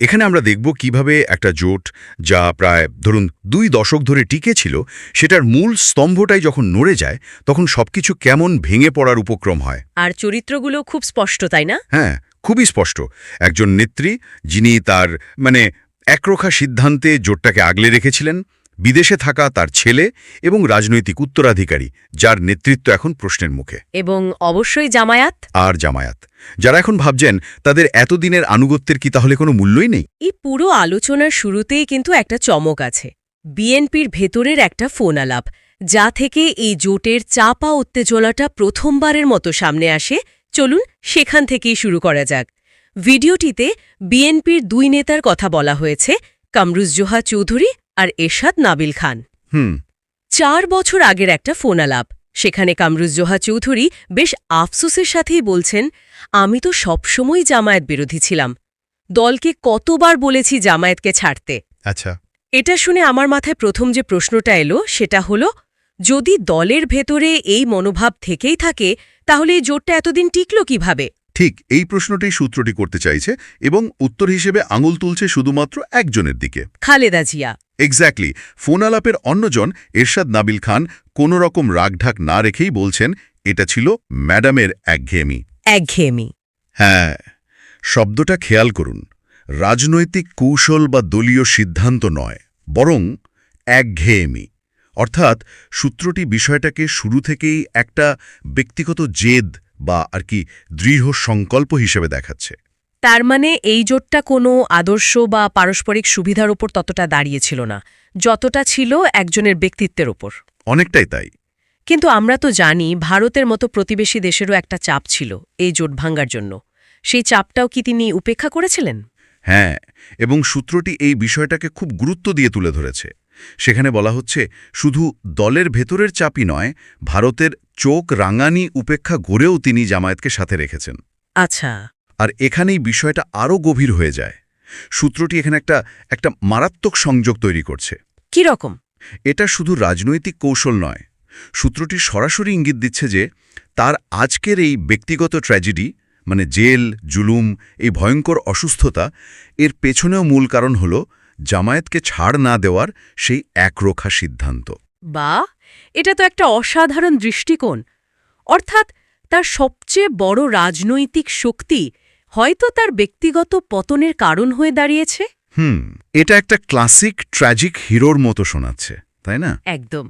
এখানে আমরা দেখব কীভাবে একটা জোট যা প্রায় ধরুন দুই দশক ধরে টিকে ছিল সেটার মূল স্তম্ভটাই যখন নড়ে যায় তখন সবকিছু কেমন ভেঙে পড়ার উপক্রম হয়। আর চরিত্রগুলো খুব স্পষ্ট তাই না? হ্যাঁ খুবই স্পষ্ট। একজন নেত্রী যিনি তার মানে একরোখা সিদ্ধান্তে জোটটাকে আগলে রেখেছিলেন বিদেশে থাকা তার ছেলে এবং রাজনৈতিক উত্তরাধিকারী যার নেতৃত্ব এখন প্রশ্নের মুখে। এবং অবশ্যই জামায়াত? আর জামায়াত। যারা এখন ভাবছেন তাদের এতদিনের আনুগত্যের কি তাহলে কোনো মূল্যই নেই? এই পুরো আলোচনার শুরুতেই কিন্তু একটা চমক আছে। বিএনপির ভেতরের একটা ফোন আলাপ যা থেকে এই জোটের চাপা উত্তেজনাটা প্রথমবারের মতো সামনে আসে। চলুন সেখান থেকেই শুরু করা যাক। ভিডিওটিতে বিএনপির দুই নেতার কথা বলা হয়েছে কামরুজ্জোহা চৌধুরী আর এরশাদ নাবিল খান। হুম। চার বছর আগের একটা ফোন আলাপ সেখানে কামরুজ্জোহা চৌধুরী বেশ আফসোসের সাথেই বলছেন আমি তো সবসময় জামায়াত বিরোধী ছিলাম। দলকে কতবার বলেছি জামায়াতকে ছাড়তে। আচ্ছা। এটা শুনে আমার মাথায় প্রথম যে প্রশ্নটা এলো সেটা হলো যদি দলের ভেতরে এই মনোভাব থেকেই থাকে তাহলে এই জোটটা এতদিন টিকল কীভাবে? ঠিক এই প্রশ্নটাই সূত্রটি করতে চাইছে এবং উত্তর হিসেবে আঙুল তুলছে শুধুমাত্র একজনের দিকে। খালেদা জিয়া। এক্স্যাক্টলি ফোন আলাপের অন্যজন এরশাদ নাবিল খান কোনো রকম রাগঢাক না রেখেই বলছেন এটা ছিল ম্যাডামের একঘেয়েমি। একঘেয়েমি। হ্যাঁ শব্দটা খেয়াল করুন। রাজনৈতিক কৌশল বা দলীয় সিদ্ধান্ত নয় বরং একঘেয়েমি। অর্থাৎ সূত্রটি বিষয়টাকে শুরু থেকেই একটা ব্যক্তিগত জেদ বা আর কি দৃঢ় সংকল্প হিসেবে দেখাচ্ছে। তার মানে এই জোটটা কোনো আদর্শ বা পারস্পরিক সুবিধার ওপর ততটা দাঁড়িয়েছিল না যতটা ছিল একজনের ব্যক্তিত্বের ওপর অনেকটাই তাই। কিন্তু আমরা তো জানি ভারতের মতো প্রতিবেশী দেশেরও একটা চাপ ছিল এই জোট ভাঙ্গার জন্য। সেই চাপটাও কি তিনি উপেক্ষা করেছিলেন? হ্যাঁ এবং সূত্রটি এই বিষয়টাকে খুব গুরুত্ব দিয়ে তুলে ধরেছে। সেখানে বলা হচ্ছে শুধু দলের ভেতরের চাপই নয় ভারতের চোখ রাঙানি উপেক্ষা গড়েও তিনি জামায়াতকে সাথে রেখেছেন। আচ্ছা। আর এখানেই বিষয়টা আরও গভীর হয়ে যায়। সূত্রটি এখানে একটা একটা মারাত্মক সংযোগ তৈরি করছে। কি রকম? এটা শুধু রাজনৈতিক কৌশল নয়। সূত্রটি সরাসরি ইঙ্গিত দিচ্ছে যে তার আজকের এই ব্যক্তিগত ট্র্যাজেডি মানে জেল জুলুম এই ভয়ঙ্কর অসুস্থতা এর পেছনেও মূল কারণ হল জামায়াতকে ছাড় না দেওয়ার সেই একরোখা সিদ্ধান্ত। বা এটা তো একটা অসাধারণ দৃষ্টিকোণ। অর্থাৎ তার সবচেয়ে বড় রাজনৈতিক শক্তি হয়তো তার ব্যক্তিগত পতনের কারণ হয়ে দাঁড়িয়েছে? হুম এটা একটা ক্লাসিক ট্র্যাজিক হিরোর মতো শোনাচ্ছে তাই না? একদম।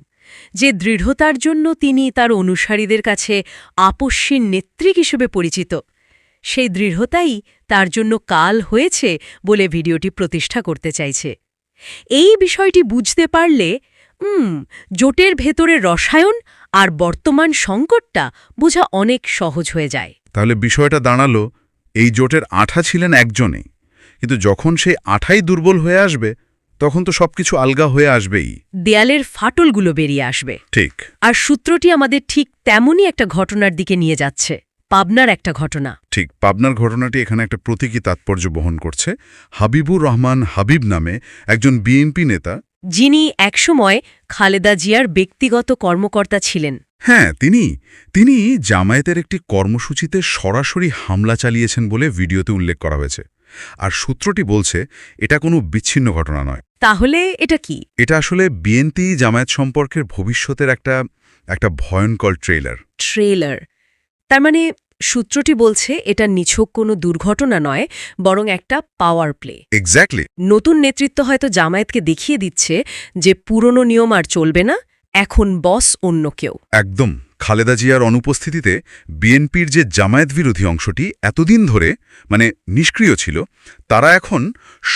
যে দৃঢ়তার জন্য তিনি তার অনুসারীদের কাছে আপস্বীর নেত্রী হিসেবে পরিচিত সেই দৃঢ়তাই তার জন্য কাল হয়েছে বলে ভিডিওটি প্রতিষ্ঠা করতে চাইছে। এই বিষয়টি বুঝতে পারলে হুম জোটের ভেতরে রসায়ন আর বর্তমান সংকটটা বোঝা অনেক সহজ হয়ে যায়। তাহলে বিষয়টা দাঁড়াল এই জোটের আঠা ছিলেন একজনে কিন্তু যখন সেই আঠাই দুর্বল হয়ে আসবে তখন তো সবকিছু আলগা হয়ে আসবেই। দেয়ালের ফাটলগুলো বেরিয়ে আসবে। ঠিক। আর সূত্রটি আমাদের ঠিক তেমনই একটা ঘটনার দিকে নিয়ে যাচ্ছে। পাবনার একটা ঘটনা। ঠিক পাবনার ঘটনাটি এখানে একটা প্রতীকী তাৎপর্য বহন করছে। হাবিবুর রহমান হাবিব নামে একজন বিএনপি নেতা যিনি একসময় খালেদা জিয়ার ব্যক্তিগত কর্মকর্তা ছিলেন। হ্যাঁ তিনি। তিনি জামায়াতের একটি কর্মসূচিতে সরাসরি হামলা চালিয়েছেন বলে ভিডিওতে উল্লেখ করা হয়েছে। আর সূত্রটি বলছে এটা কোনো বিচ্ছিন্ন ঘটনা নয়। তাহলে এটা কি? এটা আসলে বিএনপি জামায়াত সম্পর্কের ভবিষ্যতের একটা একটা ভয়ঙ্কর ট্রেলার ট্রেলার তার মানে সূত্রটি বলছে এটা নিছক কোনো দুর্ঘটনা নয় বরং একটা পাওয়ার প্লে এক্স্যাক্টলি নতুন নেতৃত্ব হয়তো জামায়াতকে দেখিয়ে দিচ্ছে যে পুরনো নিয়ম আর চলবে না এখন বস অন্য কেউ। একদম। খালেদা জিয়ার অনুপস্থিতিতে বিএনপির যে জামায়াত বিরোধী অংশটি এতদিন ধরে মানে নিষ্ক্রিয় ছিল তারা এখন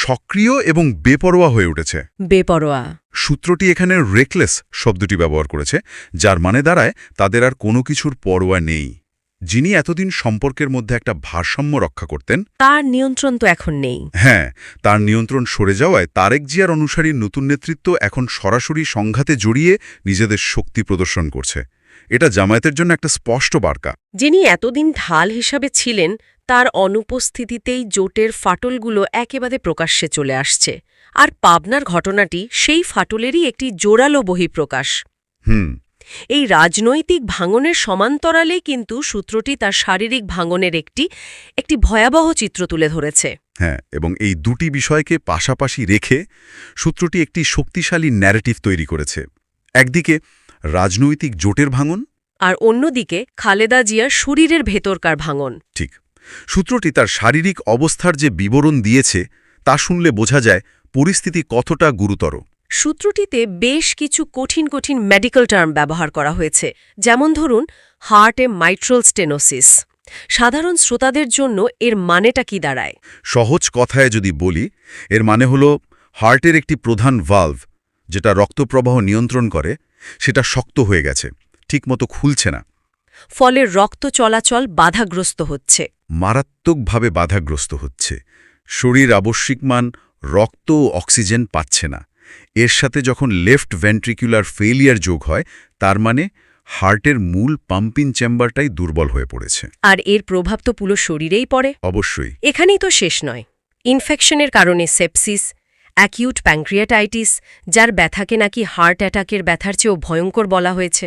সক্রিয় এবং বেপরোয়া হয়ে উঠেছে। বেপরোয়া। সূত্রটি এখানে রেকলেস শব্দটি ব্যবহার করেছে যার মানে দাঁড়ায় তাদের আর কোনো কিছুর পরোয়া নেই। যিনি এতদিন সম্পর্কের মধ্যে একটা ভারসাম্য রক্ষা করতেন তার নিয়ন্ত্রণ তো এখন নেই। হ্যাঁ তার নিয়ন্ত্রণ সরে যাওয়ায় তারেক জিয়ার অনুসারী নতুন নেতৃত্ব এখন সরাসরি সংঘাতে জড়িয়ে নিজেদের শক্তি প্রদর্শন করছে। এটা জামায়াতের জন্য একটা স্পষ্ট বার্তা। যিনি এতদিন ঢাল হিসাবে ছিলেন তার অনুপস্থিতিতেই জোটের ফাটলগুলো একেবারে প্রকাশ্যে চলে আসছে। আর পাবনার ঘটনাটি সেই ফাটলেরই একটি জোরালো বহিঃপ্রকাশ। হুম এই রাজনৈতিক ভাঙনের সমান্তরালে কিন্তু সূত্রটি তার শারীরিক ভাঙনের একটি একটি ভয়াবহ চিত্র তুলে ধরেছে। হ্যাঁ এবং এই দুটি বিষয়কে পাশাপাশি রেখে সূত্রটি একটি শক্তিশালী ন্যারেটিভ তৈরি করেছে। একদিকে রাজনৈতিক জোটের ভাঙন। আর অন্যদিকে খালেদা জিয়ার শরীরের ভেতরকার ভাঙন। ঠিক। সূত্রটি তার শারীরিক অবস্থার যে বিবরণ দিয়েছে তা শুনলে বোঝা যায় পরিস্থিতি কতটা গুরুতর। সূত্রটিতে বেশ কিছু কঠিন কঠিন মেডিকেল টার্ম ব্যবহার করা হয়েছে। যেমন ধরুন হার্টে মাইট্রাল স্টেনোসিস সাধারণ শ্রোতাদের জন্য এর মানেটা কি দাঁড়ায়? সহজ কথায় যদি বলি এর মানে হল হার্টের একটি প্রধান ভালভ যেটা রক্তপ্রবাহ নিয়ন্ত্রণ করে সেটা শক্ত হয়ে গেছে ঠিকমতো খুলছে না। ফলে রক্ত চলাচল বাধাগ্রস্ত হচ্ছে। মারাত্মকভাবে বাধাগ্রস্ত হচ্ছে। শরীর আবশ্যিক মান রক্ত ও অক্সিজেন পাচ্ছে না। এর সাথে যখন লেফট ভেন্ট্রিকুলার ফেলিয়ার যোগ হয় তার মানে হার্টের মূল পাম্পিং চেম্বারটাই দুর্বল হয়ে পড়েছে। আর এর প্রভাব তো পুরো শরীরেই পড়ে। অবশ্যই। এখানেই তো শেষ নয়। ইনফেকশনের কারণে সেপসিস অ্যাকিউট প্যাঙ্ক্রিয়াটাইটিস যার ব্যথাকে নাকি হার্ট অ্যাটাকের ব্যথার চেয়েও ভয়ঙ্কর বলা হয়েছে।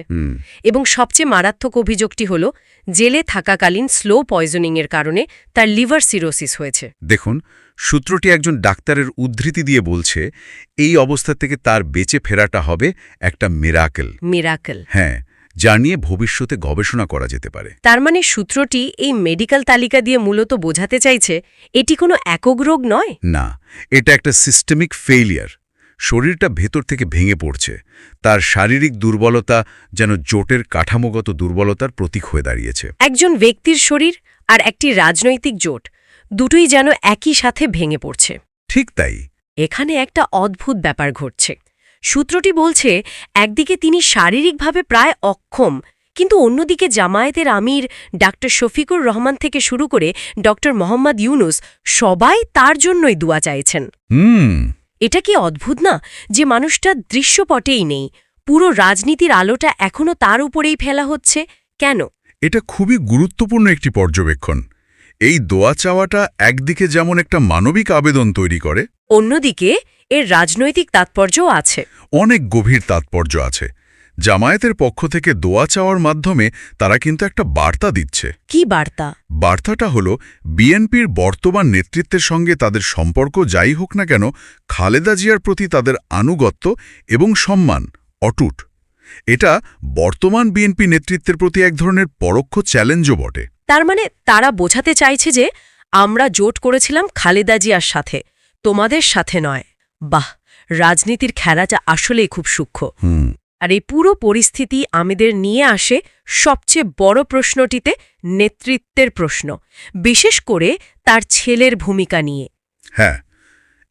এবং সবচেয়ে মারাত্মক অভিযোগটি হল জেলে থাকাকালীন স্লো পয়জনিংয়ের কারণে তার লিভার সিরোসিস হয়েছে। দেখুন সূত্রটি একজন ডাক্তারের উদ্ধৃতি দিয়ে বলছে এই অবস্থা থেকে তার বেঁচে ফেরাটা হবে একটা মিরাকেল। মিরাকল। হ্যাঁ যা নিয়ে ভবিষ্যতে গবেষণা করা যেতে পারে। তার মানে সূত্রটি এই মেডিকেল তালিকা দিয়ে মূলত বোঝাতে চাইছে এটি কোনো একক রোগ নয়? না এটা একটা সিস্টেমিক ফেইলিয়ার শরীরটা ভেতর থেকে ভেঙে পড়ছে। তার শারীরিক দুর্বলতা যেন জোটের কাঠামোগত দুর্বলতার প্রতীক হয়ে দাঁড়িয়েছে। একজন ব্যক্তির শরীর আর একটি রাজনৈতিক জোট। দুটোই যেন একই সাথে ভেঙে পড়ছে। ঠিক তাই। এখানে একটা অদ্ভুত ব্যাপার ঘটছে। সূত্রটি বলছে একদিকে তিনি শারীরিকভাবে প্রায় অক্ষম কিন্তু অন্যদিকে জামায়াতের আমির ডাক্তার শফিকুর রহমান থেকে শুরু করে ডক্টর মোহাম্মদ ইউনুস সবাই তার জন্যই দোয়া চাইছেন। হুম। এটা কি অদ্ভুত না যে মানুষটা দৃশ্যপটেই নেই পুরো রাজনীতির আলোটা এখনও তার উপরেই ফেলা হচ্ছে? কেন? এটা খুবই গুরুত্বপূর্ণ একটি পর্যবেক্ষণ। এই দোয়া চাওয়াটা একদিকে যেমন একটা মানবিক আবেদন তৈরি করে অন্যদিকে এর রাজনৈতিক তাৎপর্যও আছে। অনেক গভীর তাৎপর্য আছে। জামায়াতের পক্ষ থেকে দোয়া চাওয়ার মাধ্যমে তারা কিন্তু একটা বার্তা দিচ্ছে। কি বার্তা? বার্তাটা হল বিএনপির বর্তমান নেতৃত্বের সঙ্গে তাদের সম্পর্ক যাই হোক না কেন খালেদা জিয়ার প্রতি তাদের আনুগত্য এবং সম্মান অটুট। এটা বর্তমান বিএনপি নেতৃত্বের প্রতি এক ধরনের পরোক্ষ চ্যালেঞ্জও বটে। তার মানে তারা বোঝাতে চাইছে যে আমরা জোট করেছিলাম খালেদা জিয়ার সাথে তোমাদের সাথে নয়। বাহ রাজনীতির খেলাটা আসলেই খুব সূক্ষ্ম। আর এই পুরো পরিস্থিতি আমাদের নিয়ে আসে সবচেয়ে বড় প্রশ্নটিতে নেতৃত্বের প্রশ্ন বিশেষ করে তার ছেলের ভূমিকা নিয়ে। হ্যাঁ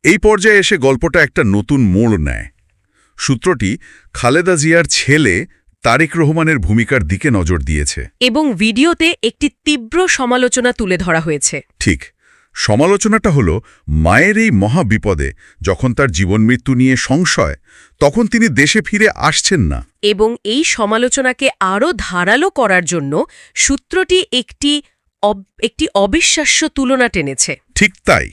এই পর্যায়ে এসে গল্পটা একটা নতুন মোড় নেয়। সূত্রটি খালেদা জিয়ার ছেলে তারেক রহমানের ভূমিকার দিকে নজর দিয়েছে। এবং ভিডিওতে একটি তীব্র সমালোচনা তুলে ধরা হয়েছে। ঠিক সমালোচনাটা হল মায়ের এই মহাবিপদে যখন তার জীবনমৃত্যু নিয়ে সংশয় তখন তিনি দেশে ফিরে আসছেন না। এবং এই সমালোচনাকে আরও ধারালো করার জন্য সূত্রটি একটি একটি অবিশ্বাস্য তুলনা টেনেছে। ঠিক তাই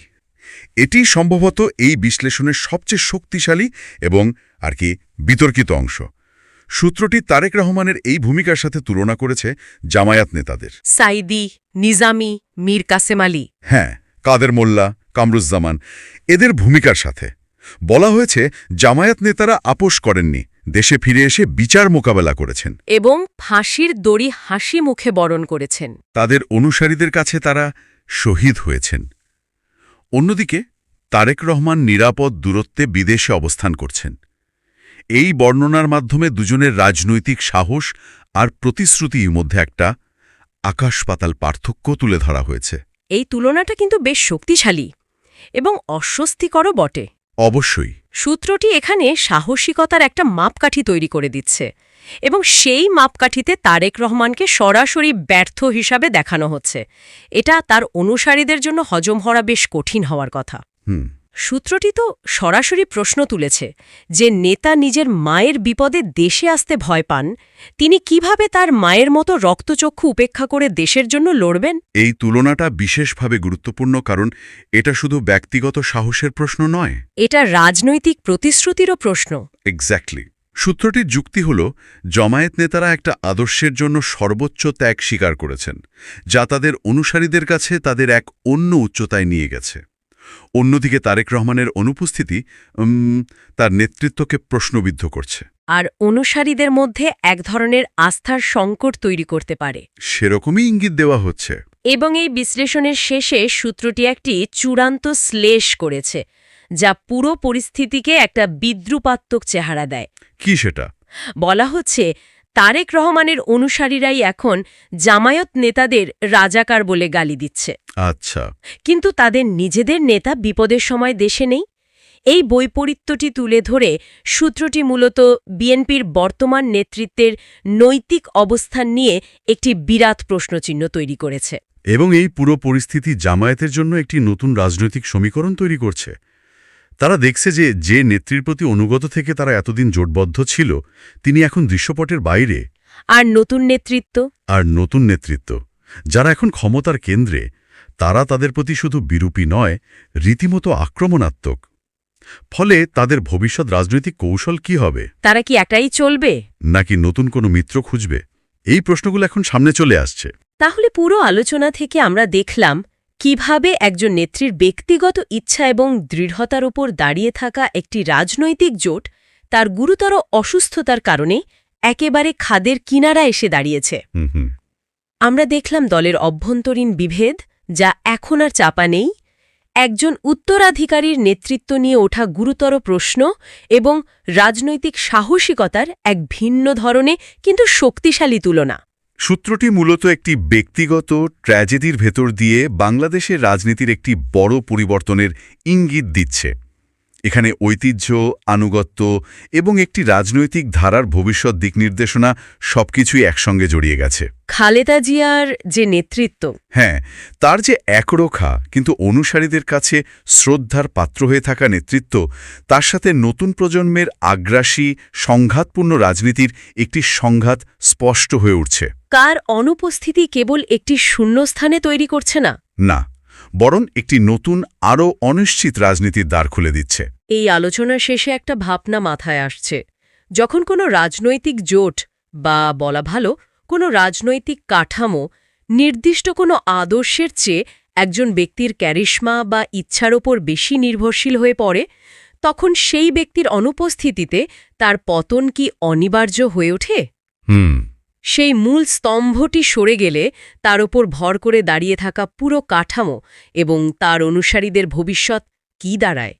এটি সম্ভবত এই বিশ্লেষণের সবচেয়ে শক্তিশালী এবং আর কি বিতর্কিত অংশ। সূত্রটি তারেক রহমানের এই ভূমিকার সাথে তুলনা করেছে জামায়াত নেতাদের। সাইদি নিজামি মীর কাসেম আলী। হ্যাঁ কাদের মোল্লা কামরুজ্জামান এদের ভূমিকার সাথে। বলা হয়েছে জামায়াত নেতারা আপোষ করেননি দেশে ফিরে এসে বিচার মোকাবেলা করেছেন। এবং ফাঁসির দড়ি হাসি মুখে বরণ করেছেন। তাদের অনুসারীদের কাছে তারা শহীদ হয়েছেন। অন্যদিকে তারেক রহমান নিরাপদ দূরত্বে বিদেশে অবস্থান করছেন। এই বর্ণনার মাধ্যমে দুজনের রাজনৈতিক সাহস আর প্রতিশ্রুতির মধ্যে একটা আকাশ-পাতাল পার্থক্য তুলে ধরা হয়েছে। এই তুলনাটা কিন্তু বেশ শক্তিশালী এবং অস্বস্তিকরও বটে। অবশ্যই। সূত্রটি এখানে সাহসিকতার একটা মাপকাঠি তৈরি করে দিচ্ছে এবং সেই মাপকাঠিতে তারেক রহমানকে সরাসরি ব্যর্থ হিসাবে দেখানো হচ্ছে। এটা তার অনুসারীদের জন্য হজম হওয়া বেশ কঠিন হওয়ার কথা। হুম। সূত্রটি তো সরাসরি প্রশ্ন তুলেছে যে নেতা নিজের মায়ের বিপদে দেশে আসতে ভয় পান তিনি কীভাবে তার মায়ের মতো রক্তচক্ষু উপেক্ষা করে দেশের জন্য লড়বেন? এই তুলনাটা বিশেষভাবে গুরুত্বপূর্ণ কারণ এটা শুধু ব্যক্তিগত সাহসের প্রশ্ন নয়। এটা রাজনৈতিক প্রতিশ্রুতিরও প্রশ্ন। এক্স্যাক্টলি সূত্রটির যুক্তি হল জমায়েত নেতারা একটা আদর্শের জন্য সর্বোচ্চ ত্যাগ স্বীকার করেছেন যা তাদের অনুসারীদের কাছে তাদের এক অন্য উচ্চতায় নিয়ে গেছে। অন্যদিকে তারেক রহমানের অনুপস্থিতি তার নেতৃত্বকে প্রশ্নবিদ্ধ করছে। আর অনুসারীদের মধ্যে এক ধরনের আস্থার সংকট তৈরি করতে পারে। সেরকমই ইঙ্গিত দেওয়া হচ্ছে। এবং এই বিশ্লেষণের শেষে সূত্রটি একটি চূড়ান্ত শ্লেষ করেছে যা পুরো পরিস্থিতিকে একটা বিদ্রুপাত্মক চেহারা দেয়। কি সেটা? বলা হচ্ছে তারেক রহমানের অনুসারীরাই এখন জামায়াত নেতাদের রাজাকার বলে গালি দিচ্ছে। আচ্ছা। কিন্তু তাদের নিজেদের নেতা বিপদের সময় দেশে নেই? এই বৈপরীত্যটি তুলে ধরে সূত্রটি মূলত বিএনপির বর্তমান নেতৃত্বের নৈতিক অবস্থান নিয়ে একটি বিরাট প্রশ্নচিহ্ন তৈরি করেছে। এবং এই পুরো পরিস্থিতি জামায়াতের জন্য একটি নতুন রাজনৈতিক সমীকরণ তৈরি করছে। তারা দেখছে যে যে নেত্রীর প্রতি অনুগত থেকে তারা এতদিন জোটবদ্ধ ছিল তিনি এখন দৃশ্যপটের বাইরে। আর নতুন নেতৃত্ব? আর নতুন নেতৃত্ব। যারা এখন ক্ষমতার কেন্দ্রে তারা তাদের প্রতি শুধু বিরূপী নয় রীতিমতো আক্রমণাত্মক। ফলে তাদের ভবিষ্যৎ রাজনৈতিক কৌশল কি হবে? তারা কি এটাই চলবে? নাকি নতুন কোনো মিত্র খুঁজবে? এই প্রশ্নগুলো এখন সামনে চলে আসছে। তাহলে পুরো আলোচনা থেকে আমরা দেখলাম কীভাবে একজন নেত্রীর ব্যক্তিগত ইচ্ছা এবং দৃঢ়তার উপর দাঁড়িয়ে থাকা একটি রাজনৈতিক জোট তার গুরুতর অসুস্থতার কারণে একেবারে খাদের কিনারা এসে দাঁড়িয়েছে। আমরা দেখলাম দলের অভ্যন্তরীণ বিভেদ যা এখন আর চাপা নেই। একজন উত্তরাধিকারীর নেতৃত্ব নিয়ে ওঠা গুরুতর প্রশ্ন এবং রাজনৈতিক সাহসিকতার এক ভিন্ন ধরনে কিন্তু শক্তিশালী তুলনা। সূত্রটি মূলত একটি ব্যক্তিগত ট্র্যাজেডির ভেতর দিয়ে বাংলাদেশের রাজনীতির একটি বড় পরিবর্তনের ইঙ্গিত দিচ্ছে। এখানে ঐতিহ্য আনুগত্য এবং একটি রাজনৈতিক ধারার ভবিষ্যৎ দিক নির্দেশনা সবকিছুই একসঙ্গে জড়িয়ে গেছে। খালেদা জিয়ার যে নেতৃত্ব হ্যাঁ তার যে একরোখা কিন্তু অনুসারীদের কাছে শ্রদ্ধার পাত্র হয়ে থাকা নেতৃত্ব তার সাথে নতুন প্রজন্মের আগ্রাসী সংঘাতপূর্ণ রাজনীতির একটি সংঘাত স্পষ্ট হয়ে উঠছে। কার অনুপস্থিতি কেবল একটি শূন্যস্থানে তৈরি করছে না? না বরং একটি নতুন আরও অনিশ্চিত রাজনীতির দ্বার খুলে দিচ্ছে। এই আলোচনার শেষে একটা ভাবনা মাথায় আসছে। যখন কোনো রাজনৈতিক জোট বা বলা ভালো কোনো রাজনৈতিক কাঠামো নির্দিষ্ট কোনো আদর্শের চেয়ে একজন ব্যক্তির ক্যারিশমা বা ইচ্ছার ওপর বেশি নির্ভরশীল হয়ে পড়ে তখন সেই ব্যক্তির অনুপস্থিতিতে তার পতন কি অনিবার্য হয়ে ওঠে? হুম সেই মূল স্তম্ভটি সরে গেলে তার ওপর ভর করে দাঁড়িয়ে থাকা পুরো কাঠামো এবং তার অনুসারীদের ভবিষ্যৎ কি দাঁড়ায়?